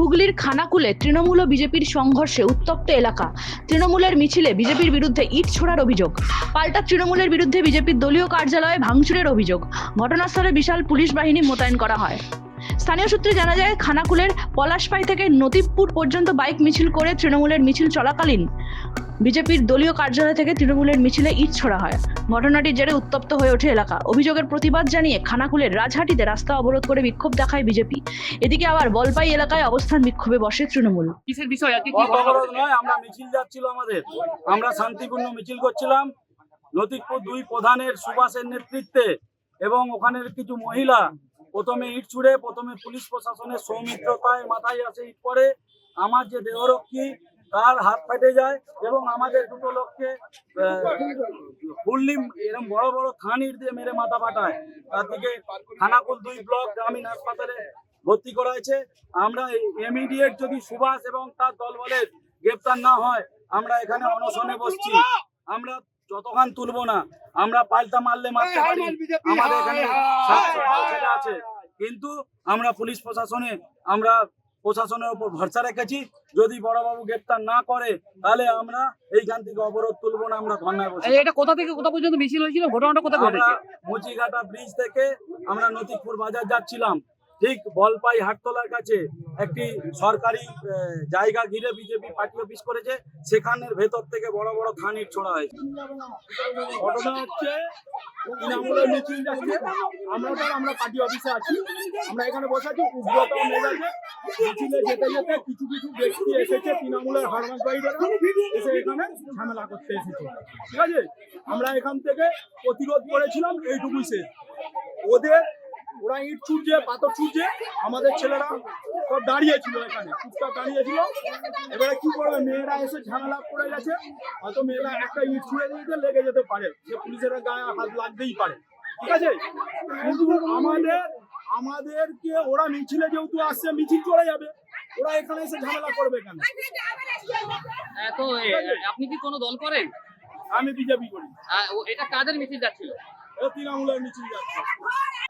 হুগলির খানাকুলে তৃণমূল ও বিজেপির সংঘর্ষে উত্তপ্ত এলাকা। তৃণমূলের মিছিলে বিজেপির বিরুদ্ধে ইট ছোড়ার অভিযোগ। পাল্টা তৃণমূলের বিরুদ্ধে বিজেপির দলীয় কার্যালয়ে ভাঙচুরের অভিযোগ। ঘটনাস্থলে বিশাল পুলিশ বাহিনী মোতায়েন করা হয়। স্থানীয় সূত্রে জানা যায় খানাকুলের পলাশপাই থেকে নতিবপুর পর্যন্ত বাইক মিছিল করে তৃণমূলের মিছিল চলাকালীন বিজেপির দলীয় কার্যালয় থেকে তৃণমূলের মিছিলে ইট ছোড়া হয়। ঘটনাটির জেরে উত্তপ্ত হয়ে ওঠে এলাকা। অভিযোগের প্রতিবাদ জানিয়ে খানাকুলের রাজহাটিতে রাস্তা অবরোধ করে বিক্ষোভ দেখায় বিজেপি। এদিকে আবার বলপাই এলাকায় অবস্থান বিক্ষোভে বসে তৃণমূল। কিসের বিষয়? অবরোধ নয় আমরা মিছিল যাচ্ছিল আমাদের। আমরা শান্তিপূর্ণ মিছিল করছিলাম। লতিকপুর দুই প্রধানের সুভাষের নেতৃত্বে এবং ওখানের কিছু মহিলা প্রথমে ইট ছুড়ে, প্রথমে পুলিশ প্রশাসনের সৌমিত্রতায় মাথায় আসে ইট পড়ে আমার যে দেহরক্ষী, তার হাত ফেটে যায় এবং আমাদের দুটো লোককে ফুল্লি এরকম বড় বড় থান ইট দিয়ে মেরে মাথা ফাটায়। তার দিকে খানাকুল দুই ব্লক গ্রামীণ হাসপাতালে ভর্তি করা হয়েছে আমরা ইমিডিয়েট যদি সুভাষ এবং তার দলবলের গ্রেপ্তার না হয়, আমরা এখানে অনশনে বসছি। আমরা যতক্ষণ তুলবো না আমরা পাল্টা মারলে মারতে পারি। আমাদের এখানে আছে। কিন্তু আমরা পুলিশ প্রশাসনে আমরা প্রশাসনের উপর ভরসা রেখেছি। যদি বড়বাবু গ্রেপ্তার না করে তাহলে আমরা এইখান থেকে অবরোধ তুলবো না আমরা ধর্নায় বসে এটা কোথা থেকে কোথা পর্যন্ত মিছিল হয়েছিল? ঘটনাটা কোথায় ঘটেছে? মুচিঘাটা ব্রিজ থেকে আমরা নতিপুর বাজার যাচ্ছিলাম। ঠিক বলপাই হাটতলার কাছে একটি সরকারি জায়গা ঘিরে বিজেপি পার্টি অফিস করেছে। সেখানের ভেতর থেকে বড় বড় খানির ছোড়া হয়েছে। ঘটনা হচ্ছে, তৃণমূলের মিছিল যাচ্ছে। আমরা তো আমরা পার্টি অফিসে আছি। আমরা এখানে বসে আছি, উগ্রতা মিছিলে যেতে যেতে কিছু কিছু ব্যক্তি এসেছে তৃণমূলের হারমাসবাহীরা এসে এখানে ঝামেলা করতে এসেছে। ঠিক আছে? আমরা এখান থেকে প্রতিরোধ করেছিলাম, এইটুকুই শেষ। ওদের ওরা ইট ছুটছে পাথর ছুটছে। আমাদের ছেলেরা সব দাঁড়িয়েছিল এখানে চুপচাপ দাঁড়িয়েছিল এবারে কি করবে? মেয়েরা এসে ঝামেলা করে গেছে। হয়তো মেয়েরা একটা ইট ছুঁড়ে দিতে লেগে যেতে পারে। সে পুলিশের গায়ে হাত লাগতেই পারে। ঠিক আছে? কিন্তু আমাদের আমাদেরকে ওরা মিছিলে যেহেতু আসছে মিছিল চলে যাবে। ওরা এখানে এসে ঝামেলা করবে কেন? তো আপনি কি কোনো দল করেন? আমি বিজেপি করি। এটা কাদের মিছিল যাচ্ছিল? তৃণমূলের মিছিল যাচ্ছে।